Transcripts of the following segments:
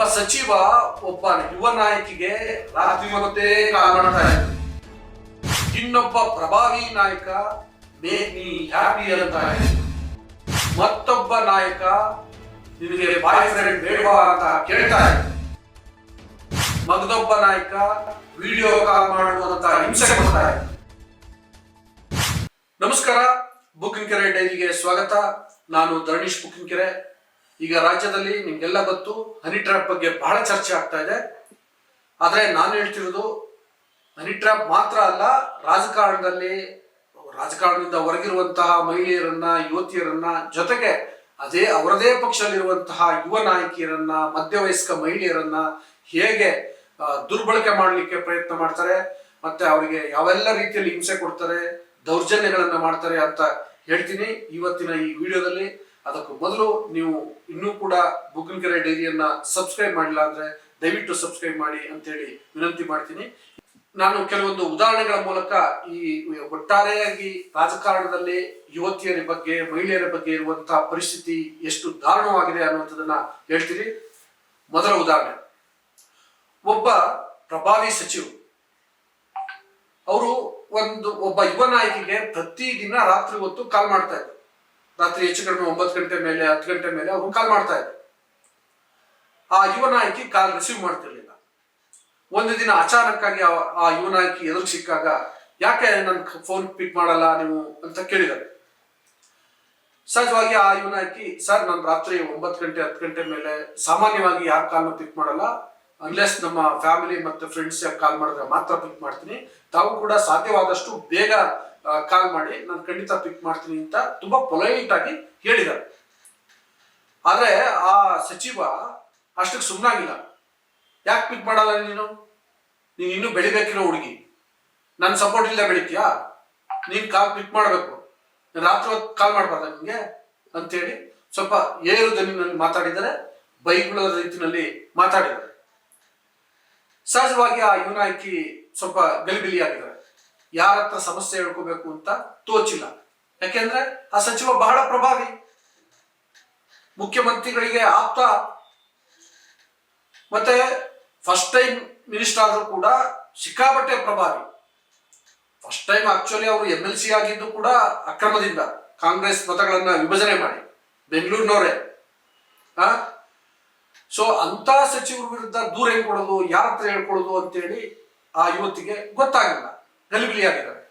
ಒಬ್ಬ ಸಚಿವ, ಒಬ್ಬ ಯುವ ನಾಯಕಿಗೆ ರಾತ್ರಿ ಮತ್ತೆ ಕಾರಣ ಇದ್ರು ಇನ್ನೊಬ್ಬ ಪ್ರಭಾವಿ ನಾಯಕ. ಮತ್ತೊಬ್ಬ ನಾಯಕ ನಿಮಗೆ ಬಾಯ್ ಫ್ರೆಂಡ್ ಬೇಡವಾ ಅಂತ ಕೇಳ್ತಾ ಇದ್ರು. ಮಗದೊಬ್ಬ ನಾಯಕ ವಿಡಿಯೋ ಕಾಲ್ ಮಾಡುವಂತ ಹಿಂಸೆ ಕೊಡ್ತಾ ನಮಸ್ಕಾರ, ಬುಕ್ಕಿನ ಕೆರೆ ಡೈರಿಗೆ ಸ್ವಾಗತ. ನಾನು ಧರಣೀಶ್ ಬುಕ್ಕಿನ ಕೆರೆ. ಈಗ ರಾಜ್ಯದಲ್ಲಿ ನಿಮ್ಗೆಲ್ಲ ಗೊತ್ತು ಹನಿ ಟ್ರ್ಯಾಪ್ ಬಗ್ಗೆ ಬಹಳ ಚರ್ಚೆ ಆಗ್ತಾ ಇದೆ. ಆದರೆ ನಾನು ಹೇಳ್ತಿರೋದು ಹನಿ ಟ್ರ್ಯಾಪ್ ಮಾತ್ರ ಅಲ್ಲ, ರಾಜಕಾರಣದಲ್ಲಿ, ರಾಜಕಾರಣದಿಂದ ಹೊರಗಿರುವಂತಹ ಮಹಿಳೆಯರನ್ನ, ಯುವತಿಯರನ್ನ ಜೊತೆಗೆ ಅದೇ ಅವರದೇ ಪಕ್ಷದಲ್ಲಿರುವಂತಹ ಯುವ ನಾಯಕಿಯರನ್ನ, ಮಧ್ಯವಯಸ್ಕ ಮಹಿಳೆಯರನ್ನ ಹೇಗೆ ದುರ್ಬಳಕೆ ಮಾಡಲಿಕ್ಕೆ ಪ್ರಯತ್ನ ಮಾಡ್ತಾರೆ, ಮತ್ತೆ ಅವರಿಗೆ ಯಾವೆಲ್ಲ ರೀತಿಯಲ್ಲಿ ಹಿಂಸೆ ಕೊಡ್ತಾರೆ, ದೌರ್ಜನ್ಯಗಳನ್ನ ಮಾಡ್ತಾರೆ ಅಂತ ಹೇಳ್ತೀನಿ. ಇವತ್ತಿನ ಈ ವಿಡಿಯೋದಲ್ಲಿ ಅದಕ್ಕೂ ಮೊದಲು ನೀವು ಇನ್ನೂ ಕೂಡ ಬುಗ್ಗನಕೆರೆ ಡೈರಿಯನ್ನ ಸಬ್ಸ್ಕ್ರೈಬ್ ಮಾಡಿಲ್ಲ ಅಂದ್ರೆ ದಯವಿಟ್ಟು ಸಬ್ಸ್ಕ್ರೈಬ್ ಮಾಡಿ ಅಂತೇಳಿ ವಿನಂತಿ ಮಾಡ್ತೀನಿ. ನಾನು ಕೆಲವೊಂದು ಉದಾಹರಣೆಗಳ ಮೂಲಕ ಈ ಒಟ್ಟಾರೆಯಾಗಿ ರಾಜಕಾರಣದಲ್ಲಿ ಯುವತಿಯರ ಬಗ್ಗೆ, ಮಹಿಳೆಯರ ಬಗ್ಗೆ ಇರುವಂತಹ ಪರಿಸ್ಥಿತಿ ಎಷ್ಟು ದಾರುಣವಾಗಿದೆ ಅನ್ನುವಂಥದ್ದನ್ನ ಹೇಳ್ತೀನಿ. ಮೊದಲ ಉದಾಹರಣೆ. ಒಬ್ಬ ಪ್ರಭಾವಿ ಸಚಿವರು. ಅವರು ಒಂದು ಒಬ್ಬ ಯುವ ನಾಯಕಿಗೆ ಪ್ರತಿದಿನ ರಾತ್ರಿ ಹೊತ್ತು ಕಾಲ್ ಮಾಡ್ತಾ ಇದ್ರು. ರಾತ್ರಿ ಹೆಚ್ಚು ಕಡಿಮೆ ಒಂಬತ್ತು ಗಂಟೆ ಮೇಲೆ, ಹತ್ತು ಗಂಟೆ ಮೇಲೆ ಅವನು ಕಾಲ್ ಮಾಡ್ತಾ ಇದ್ರು. ಆ ಯುವ ನಾಯಕಿ ಕಾಲ್ ರಿಸೀವ್ ಮಾಡ್ತಿರ್ಲಿಲ್ಲ. ಒಂದು ದಿನ ಅಚಾನಕ್ಕಾಗಿ ಆ- ಯುವ ನಾಯಕಿ ಎದುರು ಸಿಕ್ಕಾಗ, ಯಾಕೆ ನನ್ನ ಫೋನ್ ಪಿಕ್ ಮಾಡಲ್ಲ ನೀವು? ಅಂತ ಕೇಳಿದ್ದಾರೆ ಸಹಜವಾಗಿ ಆ ಯುವ ನಾಯಕಿ, ಸರ್, ನಾನು ರಾತ್ರಿ ಒಂಬತ್ತು ಗಂಟೆ, ಹತ್ತು ಗಂಟೆ ಮೇಲೆ ಸಾಮಾನ್ಯವಾಗಿ ಯಾರು ಕಾಲ್ನ ಪಿಕ್ ಮಾಡಲ್ಲ. ಅನ್ಲೆಸ್ ನಮ್ಮ ಫ್ಯಾಮಿಲಿ ಮತ್ತೆ ಫ್ರೆಂಡ್ಸ್ ಕಾಲ್ ಮಾಡಿದ್ರೆ ಮಾತ್ರ ಪಿಕ್ ಮಾಡ್ತೀನಿ. ತಾವು ಕೂಡ ಸಾಧ್ಯವಾದಷ್ಟು ಬೇಗ ಕಾಲ್ ಮಾಡಿ, ನಾನು ಖಂಡಿತ ಪಿಕ್ ಮಾಡ್ತೀನಿ ಅಂತ ತುಂಬಾ ಪೊಲೈಟ್ ಆಗಿ ಹೇಳಿದ್ದಾರೆ. ಆದ್ರೆ ಆ ಸಚಿವ ಅಷ್ಟಕ್ಕೆ ಸುಮ್ಮನಾಗಿಲ್ಲ ಯಾಕೆ ಪಿಕ್ ಮಾಡಲ್ಲ ನೀನು? ನೀನು ಇನ್ನೂ ಬೆಳಿಬೇಕಿರೋ ಹುಡುಗಿ. ನನ್ನ ಸಪೋರ್ಟ್ ಇಲ್ಲದೆ ಬೆಳಿತೀಯಾ? ನೀನ್ ಕಾಲ್ ಪಿಕ್ ಮಾಡಬೇಕು. ರಾತ್ರಿ ಹೊತ್ತು ಕಾಲ್ ಮಾಡಬಾರ್ದ ನಿಮ್ಗೆ ಅಂತೇಳಿ ಸ್ವಲ್ಪ ಏರು ದನಿನಲ್ಲಿ ಮಾತಾಡಿದರೆ ಬೈಗುಳ ರೀತಿನಲ್ಲಿ ಮಾತಾಡಿದ್ದಾರೆ. ಸಹಜವಾಗಿ ಆ ಯುವನಾಯಕಿ ಸ್ವಲ್ಪ ಗಲಿಬಿಲಿ ಆಗಿದ್ದಾರೆ ಯಾರ ಹತ್ರ ಸಮಸ್ಯೆ ಹೇಳ್ಕೋಬೇಕು ಅಂತ ತೋಚಿಲ್ಲ. ಯಾಕೆಂದ್ರೆ ಆ ಸಚಿವ ಬಹಳ ಪ್ರಭಾವಿ. ಮುಖ್ಯಮಂತ್ರಿಗಳಿಗೆ ಆಪ್ತ. ಮತ್ತೆ ಫಸ್ಟ್ ಟೈಮ್ ಮಿನಿಸ್ಟರ್ ಆದ್ರೂ ಕೂಡ ಸಿಕ್ಕಾಪಟ್ಟೆ ಪ್ರಭಾವಿ. ಫಸ್ಟ್ ಟೈಮ್ ಆಕ್ಚುಲಿ ಅವರು ಎಂ ಎಲ್ ಸಿ ಆಗಿದ್ದು ಕೂಡ ಅಕ್ರಮದಿಂದ ಕಾಂಗ್ರೆಸ್ ಮತಗಳನ್ನ ವಿಭಜನೆ ಮಾಡಿ. ಬೆಂಗಳೂರಿನವರೇ. ಆ? ಸೊ ಅಂತ ಸಚಿವರ ವಿರುದ್ಧ ದೂರ ಹೆಂಗ್ ಕೊಡೋದು ಯಾರ ಹತ್ರ ಹೇಳ್ಕೊಡೋದು ಅಂತೇಳಿ ಆ ಯುವತಿಗೆ ಗೊತ್ತಾಗಿಲ್ಲ. ಗಲಿಬಿಲಿ ಆಗಿದ್ದಾರೆ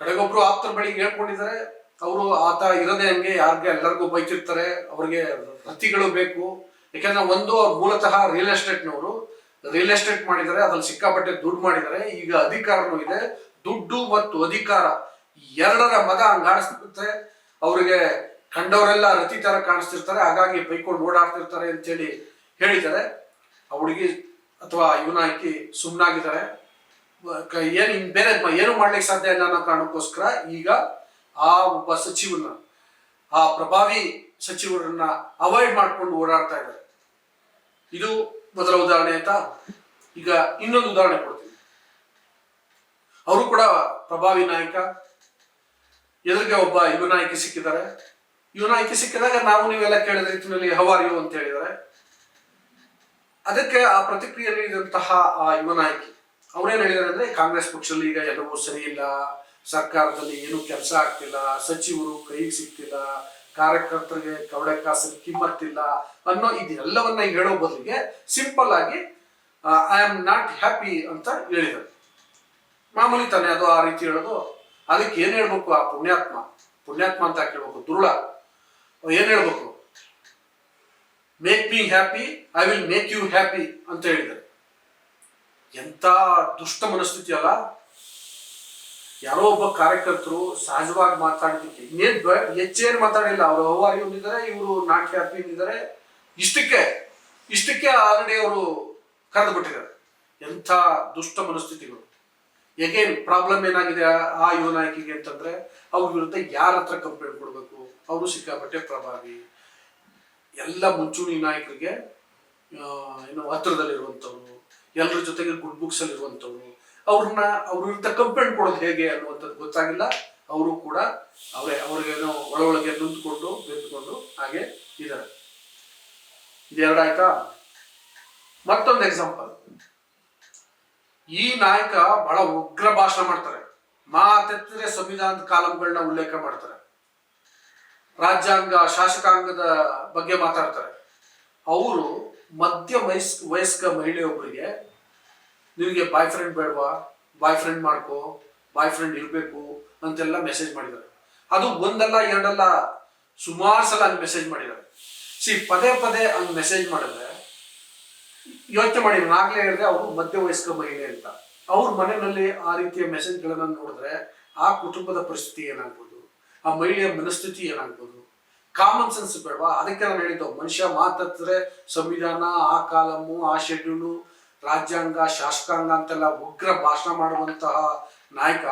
ಕಡೆಗೊಬ್ರು ಆಪ್ತರ ಬಳಿಗೆ ಹೇಳ್ಕೊಂಡಿದ್ದಾರೆ, ಅವರು ಆತ ಇರೋದೇ ಹಂಗೆ, ಯಾರಿಗೆ ಎಲ್ಲರಿಗೂ ಬೈತಿರ್ತಾರೆ, ಅವ್ರಿಗೆ ರತಿಗಳು ಬೇಕು. ಯಾಕಂದ್ರೆ ಒಂದು ಅವ್ರು ಮೂಲತಃ ರಿಯಲ್ ಎಸ್ಟೇಟ್ನವರು ರಿಯಲ್ ಎಸ್ಟೇಟ್ ಮಾಡಿದ್ದಾರೆ, ಅದ್ರಲ್ಲಿ ಸಿಕ್ಕಾಪಟ್ಟೆ ದುಡ್ಡು ಮಾಡಿದ್ದಾರೆ. ಈಗ ಅಧಿಕಾರನೂ ಇದೆ. ದುಡ್ಡು ಮತ್ತು ಅಧಿಕಾರ ಎರಡರ ಮಗ ಹಂಗಾಡಿಸ್ಬಿಡುತ್ತೆ ಅವರಿಗೆ ಕಂಡವರೆಲ್ಲ ರತಿ ತರ ಕಾಣಿಸ್ತಿರ್ತಾರೆ. ಹಾಗಾಗಿ ಬೈಕೊಂಡು ಓಡಾಡ್ತಿರ್ತಾರೆ ಅಂತೇಳಿ ಹೇಳಿದ್ದಾರೆ. ಆ ಹುಡುಗಿ ಅಥವಾ ಇವನ ಹಾಕಿ ಸುಮ್ಮನಾಗಿದ್ದಾರೆ ಏನು ಬೇರೆ ಏನು ಮಾಡ್ಲಿಕ್ಕೆ ಸಾಧ್ಯ ಇಲ್ಲ ಅನ್ನೋ ಕಾರಣಕ್ಕೋಸ್ಕರ ಈಗ ಆ ಒಬ್ಬ ಸಚಿವನ ಆ ಪ್ರಭಾವಿ ಸಚಿವರನ್ನ ಅವಾಯ್ಡ್ ಮಾಡ್ಕೊಂಡು ಓಡಾಡ್ತಾ ಇದ್ದಾರೆ. ಇದು ಮೊದಲ ಉದಾಹರಣೆ ಅಂತ ಈಗ ಇನ್ನೊಂದು ಉದಾಹರಣೆ ಕೊಡ್ತೀನಿ. ಅವರು ಕೂಡ ಪ್ರಭಾವಿ ನಾಯಕ, ಎದುರಿಗೆ ಒಬ್ಬ ಯುವ ನಾಯಕಿ ಸಿಕ್ಕಿದ್ದಾರೆ. ಯುವ ನಾಯಕಿ ಸಿಕ್ಕಿದಾಗ ನಾವು ನೀವೆಲ್ಲ ಕೇಳಿದ ರೀತಿಯಲ್ಲಿ ಹವಾರಿಯು ಅಂತ ಹೇಳಿದ್ದಾರೆ. ಅದಕ್ಕೆ ಆ ಪ್ರತಿಕ್ರಿಯೆ ನೀಡಿದಂತಹ ಆ ಯುವ ನಾಯಕಿ ಅವ್ರೇನ್ ಹೇಳಿದಾರೆ ಅಂದ್ರೆ ಕಾಂಗ್ರೆಸ್ ಪಕ್ಷದಲ್ಲಿ ಈಗ ಎಲ್ಲವೂ ಸರಿ ಇಲ್ಲ, ಸರ್ಕಾರದಲ್ಲಿ ಏನು ಕೆಲಸ ಆಗ್ತಿಲ್ಲ, ಸಚಿವರು ಕೈಗೆ ಸಿಗ್ತಿಲ್ಲ, ಕಾರ್ಯಕರ್ತರಿಗೆ ಕವಡೆ ಕಾಸಿನ ಕಿಮ್ಮತ್ತಿಲ್ಲ ಅನ್ನೋ ಇದೆಲ್ಲವನ್ನ ಹೇಳೋ ಬದಲಿಗೆ ಸಿಂಪಲ್ ಆಗಿ ಐ ಆಮ್ ನಾಟ್ ಹ್ಯಾಪಿ ಅಂತ ಹೇಳಿದರು ಮಾಮೂಲಿ ತಾನೆ ಅದು ಆ ರೀತಿ ಹೇಳೋದು. ಅದಕ್ಕೆ ಏನು ಹೇಳ್ಬೇಕು ಆ ಪುಣ್ಯಾತ್ಮ? ಪುಣ್ಯಾತ್ಮ ಅಂತ ಕೇಳ್ಬೇಕು ದುರುಳ. ಏನು ಹೇಳ್ಬೇಕು? Make me happy I will make you happy ಅಂತ ಹೇಳಿದ್ದಾರೆ. ಎಂತ ದುಷ್ಟ ಮನಸ್ಥಿತಿ ಅಲ್ಲ? ಯಾರೋ ಒಬ್ಬ ಕಾರ್ಯಕರ್ತರು ಸಹಜವಾಗಿ ಮಾತಾಡಿದ್ದಕ್ಕೆ ಇನ್ನೇನ್ ಹೆಚ್ಚೇನು ಮಾತಾಡಿಲ್ಲ. ಅವರು ಹವಾರಿ ಹೊಂದಿದ್ದಾರೆ ಇವರು ನಾಟ್ಯ ಅಪ್ಪಿ ಅಂದಿದ್ದಾರೆ ಇಷ್ಟಕ್ಕೆ ಇಷ್ಟಕ್ಕೆ ಆಲ್ರೆಡಿ ಅವರು ಕರೆದು ಬಿಟ್ಟಿದ್ದಾರೆ ಎಂಥ ದುಷ್ಟ ಮನಸ್ಥಿತಿಗಳು. ಎಗೇನ್ ಪ್ರಾಬ್ಲಮ್ ಏನಾಗಿದೆ ಆ- ಯುವ ನಾಯಕಿಗೆ ಅಂತಂದ್ರೆ, ಅವ್ರ ವಿರುದ್ಧ ಯಾರ ಹತ್ರ ಕಂಪ್ಲೇಂಟ್ ಕೊಡಬೇಕು? ಅವರು ಸಿಕ್ಕಾಪಟ್ಟೆ ಪ್ರಭಾವಿ. ಎಲ್ಲ ಮುಂಚೂಣಿ ನಾಯಕರಿಗೆ ಏನು ಹತ್ರದಲ್ಲಿರುವಂಥವ್ರು ಎಲ್ಲರ ಜೊತೆಗೆ ಗುಡ್ ಬುಕ್ಸ್ ಅಲ್ಲಿ ಇರುವಂತವ್ರು ಅವ್ರನ್ನ ಅವ್ರ ಕಂಪ್ಲೇಂಟ್ ಕೊಡೋದು ಹೇಗೆ ಅನ್ನುವಂಥದ್ದು ಗೊತ್ತಾಗಿಲ್ಲ. ಅವರು ಕೂಡ ಅವರೇ, ಅವ್ರಿಗೇನೋ ಒಳ ಒಳಗೆ ನಿಂತ್ಕೊಂಡು ಬೆಂದ್ಕೊಂಡು ಹಾಗೆ ಇದ್ದಾರೆ ಇದೆರಡಾಯ್ತಾ ಮತ್ತೊಂದು ಎಕ್ಸಾಂಪಲ್ ಈ ನಾಯಕ ಬಹಳ ಉಗ್ರ ಭಾಷಣ ಮಾಡ್ತಾರೆ. ಮಾತೆತ್ತಿದ್ರೆ ಸಂವಿಧಾನದ ಕಾಲಂಗಳನ್ನ ಉಲ್ಲೇಖ ಮಾಡ್ತಾರೆ. ರಾಜ್ಯಾಂಗ, ಶಾಸಕಾಂಗದ ಬಗ್ಗೆ ಮಾತಾಡ್ತಾರೆ. ಅವರು ಮಧ್ಯ ವಯಸ್ ವಯಸ್ಕ ಮಹಿಳೆಯೊಬ್ಬರಿಗೆ ನಿಮಗೆ ಬಾಯ್ ಫ್ರೆಂಡ್ ಬೇಡವಾ? ಬಾಯ್ ಫ್ರೆಂಡ್ ಮಾಡ್ಕೋ ಬಾಯ್ ಫ್ರೆಂಡ್ ಇರಬೇಕು ಅಂತೆಲ್ಲ ಮೆಸೇಜ್ ಮಾಡಿದ್ದಾರೆ. ಅದು ಒಂದಲ್ಲ, ಎರಡಲ್ಲ, ಸುಮಾರು ಸಲ ಹಂಗೆ ಮೆಸೇಜ್ ಮಾಡಿದ್ದಾರೆ. ಸಿ ಪದೇ ಪದೇ ಹಂಗೆ ಮೆಸೇಜ್ ಮಾಡಿದ್ರೆ, ಯೋಚನೆ ಮಾಡಿ ನಾಗಲೇ ಹೇಳಿದ್ರೆ ಅವರು ಮಧ್ಯ ವಯಸ್ಕ ಮಹಿಳೆ ಅಂತ ಅವ್ರ ಮನೆಯಲ್ಲಿ ಆ ರೀತಿಯ ಮೆಸೇಜ್ಗಳನ್ನ ನೋಡಿದ್ರೆ, ಆ ಕುಟುಂಬದ ಪರಿಸ್ಥಿತಿ ಏನಾಗ್ಬೋದು? ಆ ಮಹಿಳೆಯ ಮನಸ್ಥಿತಿ ಏನಾಗ್ಬೋದು? ಕಾಮನ್ ಸೆನ್ಸ್ ಬೇಡವಾ ಅದಕ್ಕೆ ನಾನು ಹೇಳಿದ್ದು, ಮನುಷ್ಯ ಮಾತಾಡ್ತಾರೆ ಸಂವಿಧಾನ, ಆ ಕಾಲಮು, ಆ ಶೆಡ್ಯೂಲು, ರಾಜ್ಯಾಂಗ, ಶಾಸಕಾಂಗ ಅಂತೆಲ್ಲ ಉಗ್ರ ಭಾಷಣ ಮಾಡುವಂತಹ ನಾಯಕ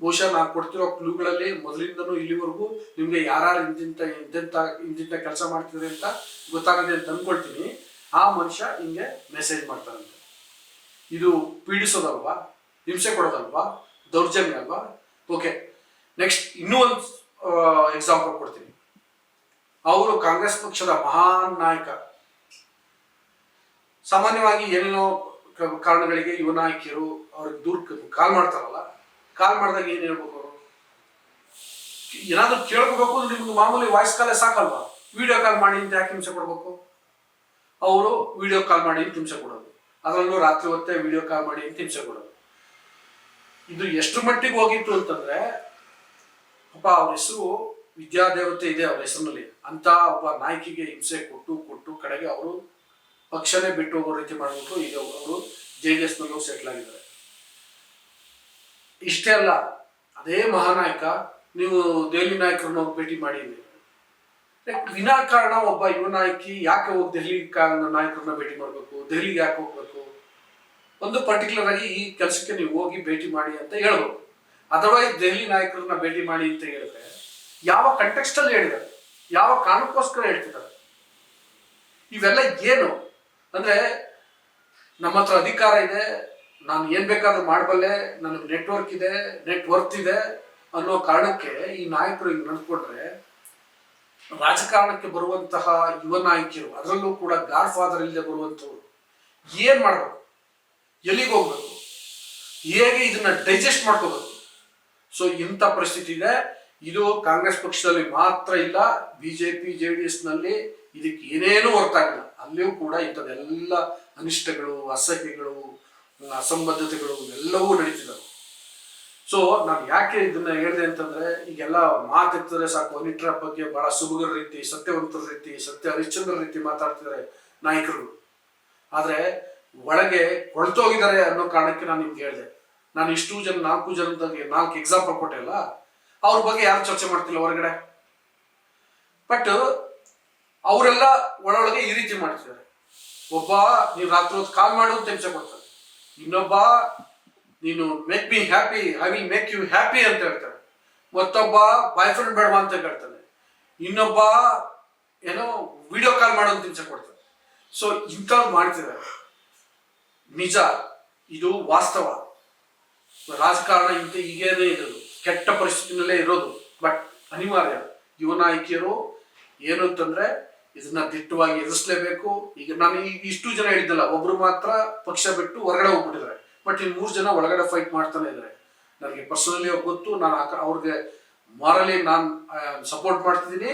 ಬಹುಶಃ ನಾನು ಕೊಡ್ತಿರೋ ಕ್ಲೂಗಳಲ್ಲಿ ಮೊದಲಿಂದನೂ ಇಲ್ಲಿವರೆಗೂ ನಿಮಗೆ ಯಾರ್ಯಾರು ಇಂತಿಂತ ಇಂತಿಂತ ಇಂತಿಂತ ಕೆಲಸ ಮಾಡ್ತಿದ್ರೆ ಅಂತ ಗೊತ್ತಾಗದೆ ಅಂತ ಅನ್ಕೊಳ್ತೀನಿ. ಆ ಮನುಷ್ಯ ಹಿಂಗೆ ಮೆಸೇಜ್ ಮಾಡ್ತಾರಂತೆ ಇದು ಪೀಡಿಸೋದಲ್ವಾ? ಹಿಂಸೆ ಕೊಡೋದಲ್ವಾ? ದೌರ್ಜನ್ಯ ಅಲ್ವಾ? ಓಕೆ ನೆಕ್ಸ್ಟ್ ಇನ್ನೂ ಒಂದು ಎಕ್ಸಾಂಪಲ್ ಕೊಡ್ತೀನಿ. ಅವರು ಕಾಂಗ್ರೆಸ್ ಪಕ್ಷದ ಮಹಾನ್ ನಾಯಕ. ಸಾಮಾನ್ಯವಾಗಿ ಏನೇನೋ ಕ- ಕಾರಣಗಳಿಗೆ ಯುವ ನಾಯಕಿಯರು ಅವ್ರಿಗೆ ದೂರ ಕಾಲ್ ಮಾಡ್ತಾರಲ್ಲ, ಕಾಲ್ ಮಾಡಿದಾಗ ಏನ್ ಹೇಳ್ಬೇಕು ಅವರು? ಏನಾದ್ರು ಕೇಳ್ಕೋಬೇಕು ಅಂದ್ರೆ ನಿಮ್ಗೆ ಮಾಮೂಲಿ ವಾಯ್ಸ್ ಕಾಲೇ ಸಾಕಲ್ವಾ? ವಿಡಿಯೋ ಕಾಲ್ ಮಾಡಿ ಅಂತ ಯಾಕೆ ಹಿಂಸೆ ಕೊಡ್ಬೇಕು? ಅವರು ವಿಡಿಯೋ ಕಾಲ್ ಮಾಡಿ ಅಂತ ಹಿಂಸೆ ಕೊಡೋದು. ಅದರಲ್ಲೂ ರಾತ್ರಿ ಹೊತ್ತೇ ವಿಡಿಯೋ ಕಾಲ್ ಮಾಡಿ ಅಂತ ಹಿಂಸೆ ಕೊಡೋದು. ಇದು ಎಷ್ಟು ಮಟ್ಟಿಗೆ ಹೋಗಿತ್ತು ಅಂತಂದ್ರೆ, ಪಾಪ ಅವ್ರ ಹೆಸರು ವಿದ್ಯಾದೇವತೆ ಇದೆ ಅವ್ರ ಹೆಸರಿನಲ್ಲಿ. ಅಂತ ಒಬ್ಬ ನಾಯಕಿಗೆ ಹಿಂಸೆ ಕೊಟ್ಟು ಕೊಟ್ಟು ಕಡೆಗೆ ಅವರು ಪಕ್ಷನೇ ಬಿಟ್ಟು ಹೋಗೋ ರೀತಿ ಮಾಡಿಬಿಟ್ಟು ಈಗ ಅವರು ಜೆ ಡಿ ಎಸ್ನಲ್ಲೂ ಸೆಟ್ಲ್ ಆಗಿದ್ದಾರೆ. ಇಷ್ಟೇ ಅಲ್ಲ, ಅದೇ ಮಹಾನಾಯಕ, ನೀವು ದೆಹಲಿ ನಾಯಕರನ್ನ ಭೇಟಿ ಮಾಡಿ ವಿನಾಕಾರಣ ಒಬ್ಬ ಯುವ ನಾಯಕಿ ಯಾಕೆ ಹೋಗಿ ದೆಹಲಿ ನಾಯಕರನ್ನ ಭೇಟಿ ಮಾಡಬೇಕು, ದೆಹಲಿಗೆ ಯಾಕೆ ಹೋಗ್ಬೇಕು? ಒಂದು ಪರ್ಟಿಕ್ಯುಲರ್ ಆಗಿ ಈ ಕೆಲಸಕ್ಕೆ ನೀವು ಹೋಗಿ ಭೇಟಿ ಮಾಡಿ ಅಂತ ಹೇಳ್ಬೋದು ಅದರ್ವೈಸ್ ದೆಹಲಿ ನಾಯಕರನ್ನ ಭೇಟಿ ಮಾಡಿ ಅಂತ ಹೇಳಿದ್ರೆ ಯಾವ ಕಂಟೆಕ್ಸ್ಟಲ್ಲಿ ಹೇಳಿದ್ದಾರೆ? ಯಾವ ಕಾರಣಕ್ಕೋಸ್ಕರ ಹೇಳ್ತಿದ್ದಾರೆ? ಇವೆಲ್ಲ ಏನು? ಅಂದ್ರೆ ನಮ್ಮ ಹತ್ರ ಅಧಿಕಾರ ಇದೆ, ನಾನು ಏನ್ ಬೇಕಾದ್ರೂ ಮಾಡಬಲ್ಲೆ, ನನಗೆ ನೆಟ್ವರ್ಕ್ ಇದೆ ನೆಟ್ವರ್ತ್ ಇದೆ ಅನ್ನೋ ಕಾರಣಕ್ಕೆ ಈ ನಾಯಕರು ಈಗ ನಡ್ಕೊಂಡ್ರೆ, ರಾಜಕಾರಣಕ್ಕೆ ಬರುವಂತಹ ಯುವ ನಾಯಕಿಯರು ಅದರಲ್ಲೂ ಕೂಡ ಗಾಡ್ ಫಾದರ್ ಇಲ್ಲದೆ ಬರುವಂಥವ್ರು, ಏನ್ ಮಾಡ್ಬೇಕು? ಎಲ್ಲಿಗೆ ಹೋಗ್ಬೇಕು? ಹೇಗೆ ಇದನ್ನ ಡೈಜೆಸ್ಟ್ ಮಾಡ್ಕೋಬೇಕು? ಸೊ ಇಂಥ ಪರಿಸ್ಥಿತಿ ಇದೆ. ಇದು ಕಾಂಗ್ರೆಸ್ ಪಕ್ಷದಲ್ಲಿ ಮಾತ್ರ ಇಲ್ಲ, ಬಿಜೆಪಿ ಜೆ ಡಿ ಎಸ್ನಲ್ಲಿ ಇದಕ್ಕೆ ಏನೇನೂ ಹೊರತಾಗಿಲ್ಲ ಅಲ್ಲಿಯೂ ಕೂಡ ಇಂಥದ್ದೆಲ್ಲ ಅನಿಷ್ಟಗಳು, ಅಸಹ್ಯಗಳು, ಅಸಂಬದ್ಧತೆಗಳು ಎಲ್ಲವೂ ನಡೀತಿದ್ದಾವೆ. ಸೊ ನಾನು ಯಾಕೆ ಇದನ್ನ ಹೇಳಿದೆ ಅಂತಂದ್ರೆ, ಈಗೆಲ್ಲ ಮಾತೆತ್ತಿದ್ರೆ ಸಾಕು, ಅನಿಟ್ರ ಬಗ್ಗೆ ಬಹಳ ಸುಬುಗರ ರೀತಿ, ಸತ್ಯವಂತರ ರೀತಿ, ಸತ್ಯ ಹರಿಶ್ಚಂದ್ರ ರೀತಿ ಮಾತಾಡ್ತಿದ್ದಾರೆ ನಾಯಕರು. ಆದ್ರೆ ಒಳಗೆ ಕೊಳ್ತೋಗಿದ್ದಾರೆ ಅನ್ನೋ ಕಾರಣಕ್ಕೆ ನಾನು ನಿಮ್ಗೆ ಹೇಳಿದೆ. ನಾನು ಇಷ್ಟು ಜನ, ನಾಲ್ಕು ಜನದಾಗೆ ನಾಲ್ಕು ಎಕ್ಸಾಂಪಲ್ ಕೊಟ್ಟೆ ಅಲ್ಲ? ಅವ್ರ ಬಗ್ಗೆ ಯಾರು ಚರ್ಚೆ ಮಾಡ್ತಿಲ್ಲ ಹೊರಗಡೆ? ಬಟ್ ಅವರೆಲ್ಲ ಒಳೊಳಗೆ ಈ ರೀತಿ ಮಾಡ್ತಿದ್ದಾರೆ ಒಬ್ಬ ನೀವು ರಾತ್ರಿ ಹೊತ್ತು ಕಾಲ್ ಮಾಡು ಅಂತ ಕೊಡ್ತಾರೆ ಇನ್ನೊಬ್ಬ, ನೀನು make me happy I will make you happy ಅಂತ ಹೇಳ್ತಾರೆ ಮತ್ತೊಬ್ಬ ಬಾಯ್ ಫ್ರೆಂಡ್ ಬೇಡವಾ ಅಂತ ಹೇಳ್ತಾನೆ. ಇನ್ನೊಬ್ಬ, ಏನೋ ವಿಡಿಯೋ ಕಾಲ್ ಮಾಡೋ ಅಂತ ಕೊಡ್ತಾರೆ ಸೊ ಇಂಥವ್ರು ಮಾಡ್ತಿದ್ದಾರೆ. ನಿಜ, ಇದು ವಾಸ್ತವ. ರಾಜಕಾರಣ ಇಂತ ಈಗೇನೇ ಇರೋದು. ಕೆಟ್ಟ ಪರಿಸ್ಥಿತಿನಲ್ಲೇ ಇರೋದು. ಬಟ್ ಅನಿವಾರ್ಯ. ಯುವ ನಾಯಕಿಯರು ಏನು ಅಂತಂದ್ರೆ ಇದನ್ನ ದಿಟ್ಟವಾಗಿ ಎದುರಿಸಲೇಬೇಕು. ಈಗ ನಾನು ಈಗ ಇಷ್ಟು ಜನ ಹೇಳಿದ್ದಲ್ಲ, ಒಬ್ರು ಮಾತ್ರ ಪಕ್ಷ ಬಿಟ್ಟು ಹೊರಗಡೆ ಹೋಗ್ಬಿಟ್ಟಿದ್ದಾರೆ. ಬಟ್ ಇನ್ನು ಮೂರು ಜನ ಒಳಗಡೆ ಫೈಟ್ ಮಾಡ್ತಾನೆ ಇದ್ದಾರೆ. ನನಗೆ ಪರ್ಸನಲಿ ಗೊತ್ತು, ನಾನು ಅವ್ರಿಗೆ ಮಾರಲಿ ನಾನು ಸಪೋರ್ಟ್ ಮಾಡ್ತಿದ್ದೀನಿ.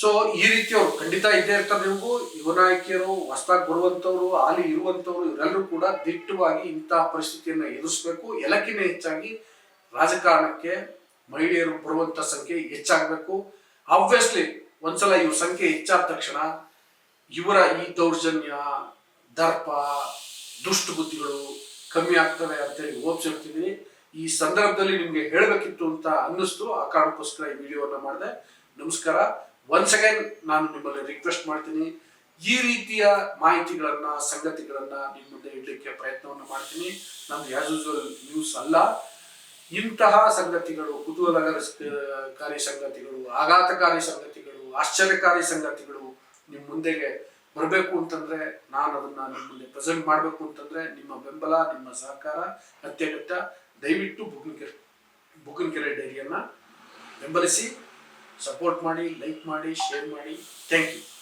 ಸೊ ಈ ರೀತಿ ಅವ್ರು ಖಂಡಿತ ಇದ್ದೇ ಇರ್ತಾರೆ ನಿಮಗೂ. ಯುವ ನಾಯಕಿಯರು ಹೊಸದಾಗಿ ಬರುವಂಥವ್ರು, ಹಾಲಿ ಇರುವಂಥವ್ರು, ಇವರೆಲ್ಲರೂ ಕೂಡ ದಿಟ್ಟವಾಗಿ ಇಂತಹ ಪರಿಸ್ಥಿತಿಯನ್ನು ಎದುರಿಸಬೇಕು. ಎಲ್ಲಕ್ಕಿಂತ ಹೆಚ್ಚಾಗಿ ರಾಜಕಾರಣಕ್ಕೆ ಮಹಿಳೆಯರು ಬರುವಂಥ ಸಂಖ್ಯೆ ಹೆಚ್ಚಾಗಬೇಕು. ಆಬ್ವಿಯಸ್ಲಿ ಒಂದ್ಸಲ ಇವ್ರ ಸಂಖ್ಯೆ ಹೆಚ್ಚಾದ ತಕ್ಷಣ ಇವರ ಈ ದೌರ್ಜನ್ಯ, ದರ್ಪ, ದುಷ್ಟ ಬುದ್ಧಿಗಳು ಕಮ್ಮಿ ಆಗ್ತವೆ ಅಂತೇಳಿ ಓಪ್ಸಿರ್ತೀನಿ ಈ ಸಂದರ್ಭದಲ್ಲಿ ನಿಮ್ಗೆ ಹೇಳಬೇಕಿತ್ತು ಅಂತ ಅನ್ನಿಸ್ತು. ಆ ಕಾರಣಕ್ಕೋಸ್ಕರ ಈ ವಿಡಿಯೋವನ್ನ ಮಾಡಿದೆ. ನಮಸ್ಕಾರ. ಒನ್ಸ್ ಅಗೈನ್ ನಾನು ನಿಮ್ಮಲ್ಲಿ ರಿಕ್ವೆಸ್ಟ್ ಮಾಡ್ತೀನಿ. ಈ ರೀತಿಯ ಮಾಹಿತಿಗಳನ್ನ, ಸಂಗತಿಗಳನ್ನ ನಿಮ್ಮ ಮುಂದೆ ಇಡ್ಲಿಕ್ಕೆ ಪ್ರಯತ್ನವನ್ನು ಮಾಡ್ತೀನಿ. ನಮ್ದು ಆಸ್ ಯೂಸ್ವಲ್ ನ್ಯೂಸ್ ಅಲ್ಲ. ಇಂತಹ ಸಂಗತಿಗಳು, ಕುತೂಹಲಕಾರಿ ಸಂಗತಿಗಳು ಆಘಾತಕಾರಿ ಸಂಗತಿಗಳು, ಆಶ್ಚರ್ಯಕಾರಿ ಸಂಗತಿಗಳು ನಿಮ್ಮ ಮುಂದೆಗೆ ಬರಬೇಕು ಅಂತಂದ್ರೆ ನಾನು ಅದನ್ನ ನಿಮ್ಮ ಮುಂದೆ ಪ್ರೆಸೆಂಟ್ ಮಾಡಬೇಕು ಅಂತಂದ್ರೆ ನಿಮ್ಮ ಬೆಂಬಲ, ನಿಮ್ಮ ಸಹಕಾರ, ಅತ್ಯಗತ್ಯ, ದಯವಿಟ್ಟು ಬುಕ್ಕಿನಕೆರೆ ಬುಕ್ಕಿನಕೆರೆ ಡೈರಿಯನ್ನ ಬೆಂಬಲಿಸಿ ಸಪೋರ್ಟ್ ಮಾಡಿ ಲೈಕ್ ಮಾಡಿ ಶೇರ್ ಮಾಡಿ ಥ್ಯಾಂಕ್ ಯು